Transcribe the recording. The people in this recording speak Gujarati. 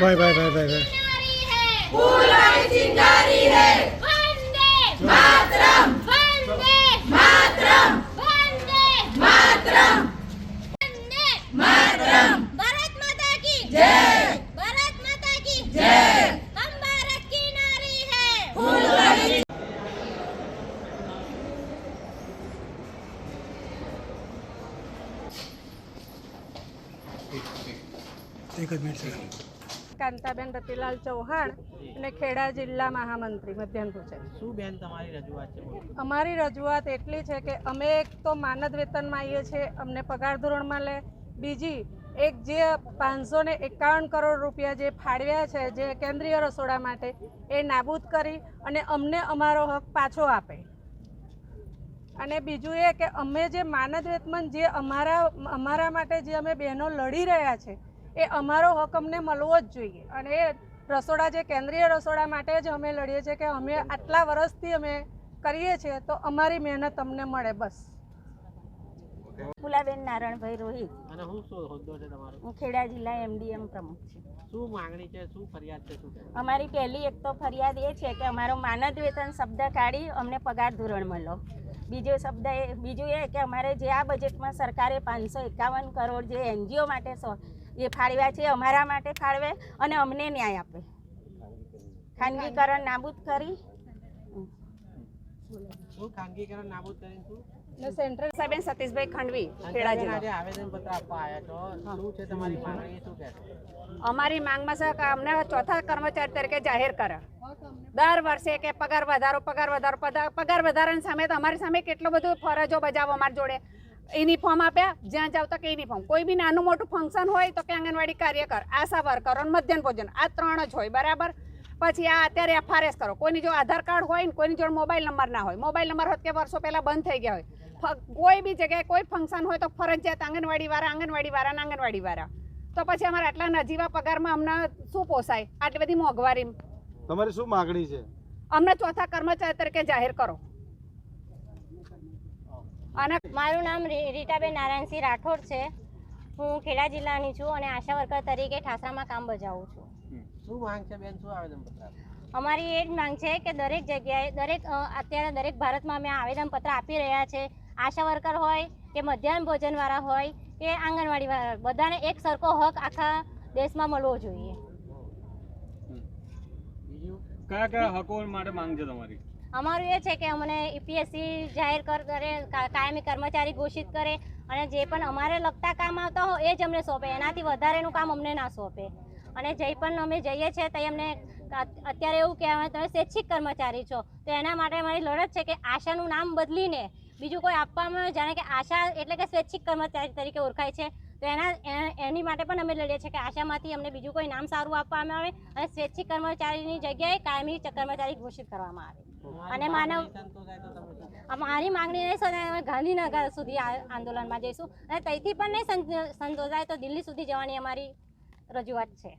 भाई भाई भाई भाई भाई। एक मिनट से કાંતાબેન રતિલાલ ચૌહાણ અને ખેડા જિલ્લા મહામંત્રી મધ્યાહન ગુજરાત શું બેન તમારી રજૂઆત છે અમારી રજૂઆત એટલી છે કે અમે એક તો માનદ વેતનમાં આવીએ છીએ અમને પગાર ધોરણમાં લે. બીજી એક જે પાંચસો ને એકાવન કરોડ રૂપિયા જે ફાળવ્યા છે જે કેન્દ્રીય રસોડા માટે એ નાબૂદ કરી અને અમને અમારો હક પાછો આપે. અને બીજું એ કે અમે જે માનદ વેતમન જે અમારા અમારા માટે જે અમે બહેનો લડી રહ્યા છે એ અમારો હક અમને મળવો જ જોઈએ. અને એ રસોડા જે કેન્દ્રીય રસોડા માટે જ અમે લડીએ છીએ કે અમે આટલા વર્ષથી અમે કરીએ છીએ તો અમારી મહેનત અમને મળે બસ. ફુલાબેન નારણભાઈ રોહિત. અને હું શું હોદ્દો છે તમારો? હું ખેડા જિલ્લા એમડીએમ પ્રમુખ છું. શું માંગણી છે? શું ફરિયાદ છે? શું અમારી પહેલી એક તો ફરિયાદ એ છે કે અમારો માનદ વેતન શબ્દ કાઢી અમને પગાર ધોરણ મળો બીજો શબ્દ એ બીજું એ કે અમારે જે આ બજેટમાં સરકારે પાંચસો એકાવન કરોડ જે એનજીઓ માટે એ ફાળવ્યા છે એ અમારા માટે ફાળવે અને અમને ન્યાય આપે. ખાનગીકરણ નાબૂદ કરી. ખાનગીકરણ નાબૂદ કરીને સેન્ટ્રલ સાહેબેન સતીશભાઈ ખંડવી અમારી માંગમાં છે અમને ચોથા કર્મચારી તરીકે જાહેર કરે. દર વર્ષે કે પગાર વધારો પગાર વધારો પગાર પગાર વધારાની સામે તો અમારી સામે કેટલો બધું ફરજો બજાવો અમારી જોડે. યુનિફોર્મ આપ્યા જ્યાં જાવ તો કે યુનિફોર્મ. કોઈ બી નાનું મોટું ફંક્શન હોય તો કે આંગણવાડી કાર્યકર આશા વર્કર મધ્યાહન ભોજન આ ત્રણ જ હોય બરાબર? પછી આ અત્યારે એફઆરએસ કરો. કોઈની જો આધાર કાર્ડ હોય ને કોઈની જોડે મોબાઈલ નંબર ના હોય. મોબાઈલ નંબર હોત કે વર્ષો પહેલાં બંધ થઈ ગયા હોય. કોઈ બી જગ્યાએ કોઈ ફંક્શન હોય તો ફરજિયાત આંગણવાડી વાળા આંગણવાડી વાળા ને આંગણવાડી વાળા તો પછી અમારા આટલા નજીવા પગારમાં અમને શું પોસાય? આટલી બધી મોંઘવારી. તમારી શું માગણી છે? અમને ચોથા કર્મચારી તરીકે જાહેર કરો. અને મારું નામ રી- રીટાબેન નારાયણસિંહ રાઠોડ છે. હું ખેડા જિલ્લાની છું અને આશા વર્કર તરીકે ઠાસરામાં કામ બજાવું છું. શું માંગ છે બેન? શું આવેદનપત્ર અમારી એ જ માંગ છે કે દરેક જગ્યાએ દરેક અત્યારે દરેક ભારતમાં અમે આવેદનપત્ર આપી રહ્યા છે. આશા વર્કર હોય કે મધ્યાહન ભોજનવાળા હોય કે આંગણવાડીવાળા બધાને એક સરખો હક આખા દેશમાં મળવો જોઈએ. કયા કયા હકો માટે માંગ છે તમારી? અમારું એ છે કે અમને ઈપીએસસી જાહેર કર, કરે કાયમી કર્મચારી ઘોષિત કરે અને જે પણ અમારે લગતા કામ આવતા હોય એ જ અમને સોંપે. એનાથી વધારેનું કામ અમને ના સોંપે. અને જે પણ અમે જઈએ છીએ તે અમને અત્યારે એવું કહેવાય, તમે સ્વૈચ્છિક કર્મચારી છો. તો એના માટે અમારી લડત છે કે આશાનું નામ બદલીને બીજું કોઈ આપવામાં, જાણે કે આશા એટલે કે સ્વૈચ્છિક કર્મચારી તરીકે ઓળખાય છે. તો એના એની માટે પણ અમે લડીએ છીએ કે આશામાંથી અમને બીજું કોઈ નામ સારું આપવામાં આવે અને સ્વૈચ્છિક કર્મચારીની જગ્યાએ કાયમી કર્મચારી ઘોષિત કરવામાં આવે. અને માનવ-? અમારી માંગણી નહીં અમે ગાંધીનગર સુધી આંદોલનમાં જઈશું. અને ત્યાંથી પણ નહીં સંત- સંતોષાય તો દિલ્હી સુધી જવાની અમારી રજૂઆત છે.